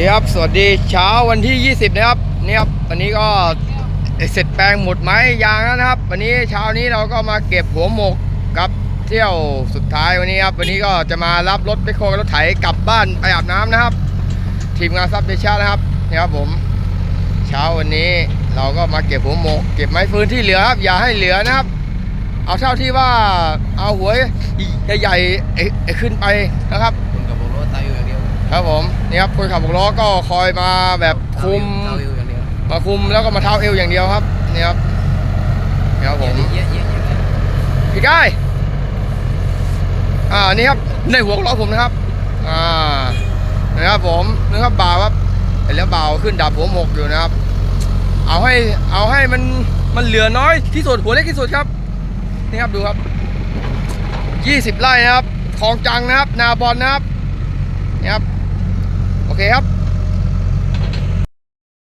ดีครับ สวัสดีเช้าวันที่ 20 นะครับนี่ครับวันนี้ก็เสร็จแปลงหมดไม้ยางแล้วนะครับ วันนี้เช้านี้เราก็มาเก็บหัวหมกครับเที่ยวสุดท้ายวันนี้ครับ วันนี้ก็จะมารับรถไปโคกรถไถกลับบ้านไปอาบน้ำนะครับ ทีมงานซับเดชานะครับนี่ครับผม เช้าวันนี้เราก็มาเก็บหัวหมก เก็บไม้ฟืนที่เหลือครับ อย่าให้เหลือนะครับ เอาเท่าที่ว่าเอาหัวใหญ่ๆเอ่ขึ้นไปนะครับคนกับรถตายอยู่ ครับผมนี่ครับคนขับหกล้อก็คอยมาแบบคุมเท้าอยู่อย่างเดียวมาคุมแล้วก็มาเท้าเอวอย่างเดียวครับนี่ครับนี่ครับผมเยอะเยอะเยอะเยอะพี่ก้ายอ่านี่ครับในหัวของล้อผมนะครับอ่านะครับผมนะครับบ่าวครับเห็นแล้วบ่าวขึ้นดับหัวหมกอยู่นะครับ เอาให้เอาให้มันมันเหลือน้อยที่สุดหัวเล็กที่สุดครับนี่ครับดูครับ 20 ไร่นะครับคลองจังนะครับ นาบอลนะครับนี่ครับ โอเคครับ